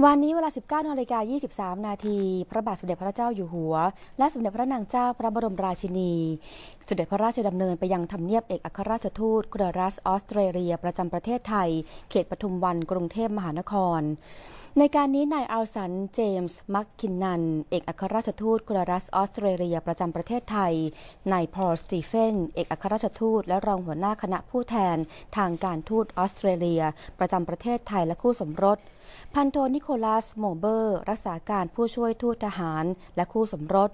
วันนี้เวลา 19นาฬิกา23 นาที พระบาทสมเด็จพระเจ้าอยู่หัว และสมเด็จพระนางเจ้าพระบรมราชินี เสด็จพระราชดำเนินไปยังทำเนียบเอกอัครราชทูตกรรัสออสเตรเลีย ประจำประเทศไทย เขตปทุมวันกรุงเทพมหานคร ในการนี้นายอัลสัน เจมส์ มักคินนัน เอกอัครราชทูตกรรัสออสเตรเลีย ประจำประเทศไทย นายพอล สตีเฟน เอกอัครราชทูตและรองหัวหน้าคณะผู้แทน ทางการทูตออสเตรเลีย ประจำประเทศไทยและคู่สมรสพันโทนิโคลัสโมเบอร์ รักษาการผู้ช่วยทูตทหาร และคู่สมรส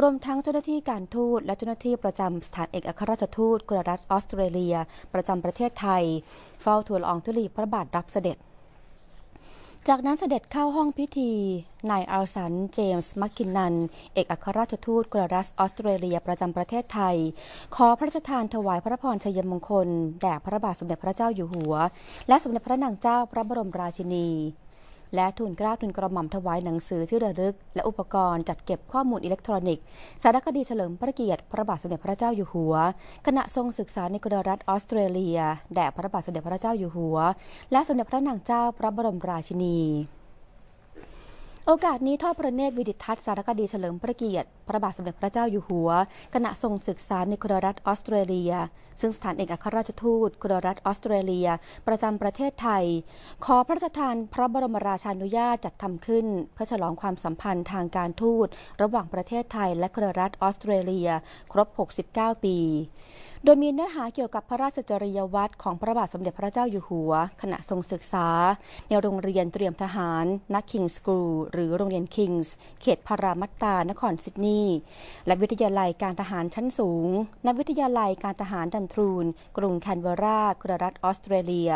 รวมทั้งเจ้าหน้าที่การทูตและเจ้าหน้าที่ประจำสถานเอกอัครราชทูตกรรัฐออสเตรเลีย ประจำประเทศไทย เฝ้าทูลอองธุลีพระบาทรับเสด็จ จากนั้นเสด็จเข้าห้องพิธี นายอัลสัน เจมส์ มักกินนัน เอกอัครราชทูตกรรัสออสเตรเลียประจำประเทศไทย ขอพระราชทานถวายพระพรชัยมงคล แด่พระบาทสมเด็จพระเจ้าอยู่หัว และสมเด็จพระนางเจ้าพระบรมราชินี และทุนกล้าทุนกระหม่อมถวายหนังสือที่ระลึก และอุปกรณ์จัดเก็บข้อมูลอิเล็กทรอนิกส์ สารคดีเฉลิมพระเกียรติพระบาทสมเด็จพระเจ้าอยู่หัวขณะทรงศึกษาในกรรัฐออสเตรเลีย แด่พระบาทสมเด็จพระเจ้าอยู่หัว และสมเด็จพระนางเจ้าพระบรมราชินี โอกาสนี้ทอดพระเนตรวิดิทัศน์สารคดีเฉลิมพระเกียรติ พระบาทสมเด็จพระเจ้าอยู่หัวขณะทรงศึกษาในกรรัฐออสเตรเลีย ซึ่งสถานเอกอัครราชทูตกรรัฐออสเตรเลีย ประจำประเทศไทย ขอพระราชทานพระบรมราชานุญาตจัดทำขึ้น เพื่อฉลองความสัมพันธ์ทางการทูต ระหว่างประเทศไทยและกรรัฐออสเตรเลีย ครบ 69 ปีโดยมีเนื้อหาเกี่ยวกับพระราชจริยวัตรของพระบาทสมเด็จพระเจ้าอยู่หัว ขณะทรงศึกษา ในโรงเรียนเตรียมทหารนักคิงสกูลหรือโรงเรียนคิงส์เขตพารามัตตานครซิดนีย์และวิทยาลัยการทหารชั้นสูงนักวิทยาลัยการทหารดันทรูน กรุงแคนเบรากรรัฐออสเตรเลีย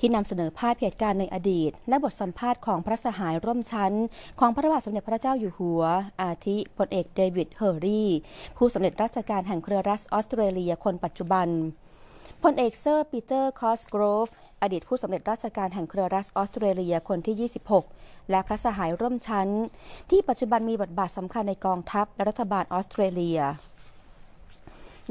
ที่นำเสนอภาพเหตุการณ์ในอดีต และบทสัมภาษณ์ของพระสหายร่วมชั้น ของพระบาทสมเด็จพระเจ้าอยู่หัว อาทิพลเอกเดวิดเฮอร์รี่ผู้สำเร็จราชการแห่งเครือรัฐออสเตรเลียคนปัจจุบันพลเอกเซอร์ปีเตอร์คอสโกรฟอดีตผู้สำเร็จราชการแห่งเครือรัฐออสเตรเลียคนที่ 26 และพระสหายร่วมชั้น ที่ปัจจุบันมีบทบาทสำคัญในกองทัพและรัฐบาลออสเตรเลีย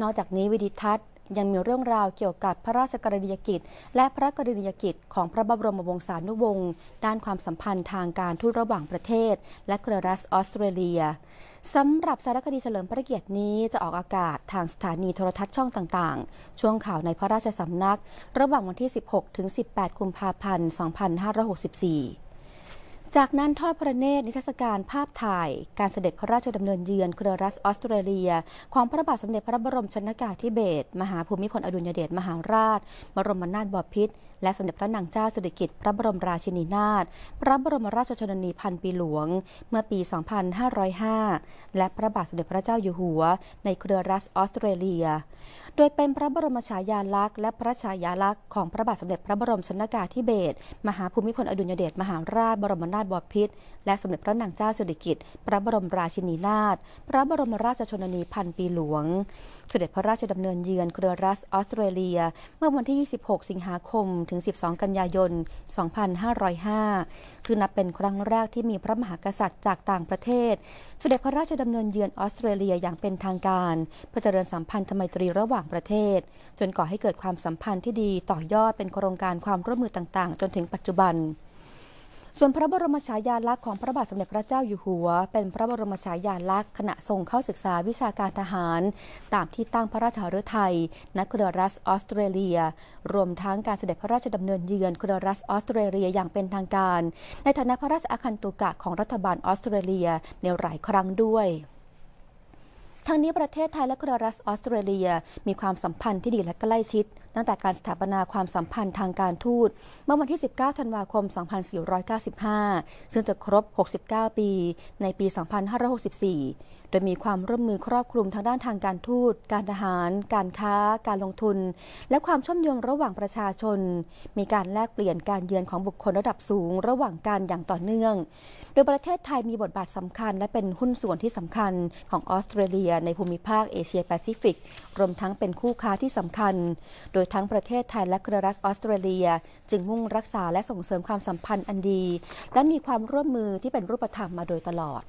นอกจากนี้วิดิทัศน์ ยังมีเรื่องราวเกี่ยวกับพระราชกรณียกิจ และพระกรณียกิจของพระบรมวงศานุวงศ์ด้านความสัมพันธ์ทางการทูตระหว่างประเทศ และเครือรัฐออสเตรเลียสำหรับสารคดีเฉลิมพระเกียรตินี้จะออกอากาศทางสถานีโทรทัศน์ช่องต่างๆ ช่วงข่าวในพระราชสำนัก ระหว่างวันที่ 16 ถึง 18 กุมภาพันธ์ 2564 จากนั้นทอดพระเนตรนิทรรศการภาพถ่าย การเสด็จพระราชดำเนินเยือนเครือรัฐออสเตรเลีย ของพระบาทสมเด็จพระบรมชนกาธิเบศรมหาภูมิพลอดุลยเดชมหาราช บรมนาถบพิตรและสมเด็จพระนางเจ้าสิริกิติ์พระบรมราชินีนาถพระบรมราชชนนีพันปีหลวง เมื่อปี 2505 และพระบาทสมเด็จพระเจ้าอยู่หัว ในเครือรัฐออสเตรเลีย โดยเป็นพระบรมฉายาลักษณ์และพระฉายาลักษณ์ของพระบาทสมเด็จพระบรมชนกาธิเบศรมหาภูมิพลอดุลยเดชมหาราชบรมนาถบพิตรและสมเด็จพระนางเจ้าสิริกิติ์พระบรมราชินีนาถพระบรมราชชนนีพันปีหลวง เสด็จพระราชดำเนินเยือนเครือรัฐออสเตรเลีย เมื่อวันที่ 26 สิงหาคม ถึง 12 กันยายน 2505 ซึ่งนับเป็นครั้งแรกที่มีพระมหากษัตริย์จากต่างประเทศ เสด็จพระราชดำเนินเยือนออสเตรเลียอย่างเป็นทางการเพื่อเจริญสัมพันธไมตรีระหว่างประเทศ จนก่อให้เกิดความสัมพันธ์ที่ดีต่อยอดเป็นโครงการความร่วมมือต่างๆ จนถึงปัจจุบัน ส่วนพระบรมฉายาลักษณ์ของพระบาทสมเด็จพระเจ้าอยู่หัว เป็นพระบรมฉายาลักษณ์ขณะทรงเข้าศึกษาวิชาการทหาร ตามที่ตั้งพระราชาฤทัยณเครือรัฐออสเตรเลีย รวมทั้งการเสด็จพระราชดำเนินเยือนครือรัฐออสเตรเลียอย่างเป็นทางการ ในฐานะพระราชอาคันตุกะของรัฐบาลออสเตรเลียในหลายครั้งด้วยทั้งนี้ประเทศไทยและเครือรัฐออสเตรเลีย มีความสัมพันธ์ที่ดีและใกล้ชิด ตั้งแต่การสถาปนาความสัมพันธ์ทางการทูตเมื่อวันที่ 19 ธันวาคม 2495 ซึ่งจะครบ 69 ปี ในปี 2564 โดยมีความร่วมมือครอบคลุมทางด้านทางการทูต การทหาร การค้า การลงทุน และความช่อมโยงระหว่างประชาชน มีการแลกเปลี่ยนการเยือนของบุคคลระดับสูง ระหว่างกันอย่างต่อเนื่อง โดยประเทศไทยมีบทบาทสำคัญ และเป็นหุ้นส่วนที่สำคัญของออสเตรเลีย ในภูมิภาคเอเชียแปซิฟิก รวมทั้งเป็นคู่ค้าที่สำคัญ โดยยทั้งประเทศไทยและเครือรัฐออสเตรเลีย จึงมุ่งรักษาและส่งเสริมความสัมพันธ์อันดี และมีความร่วมมือที่เป็นรูปธรรมมาโดยตลอด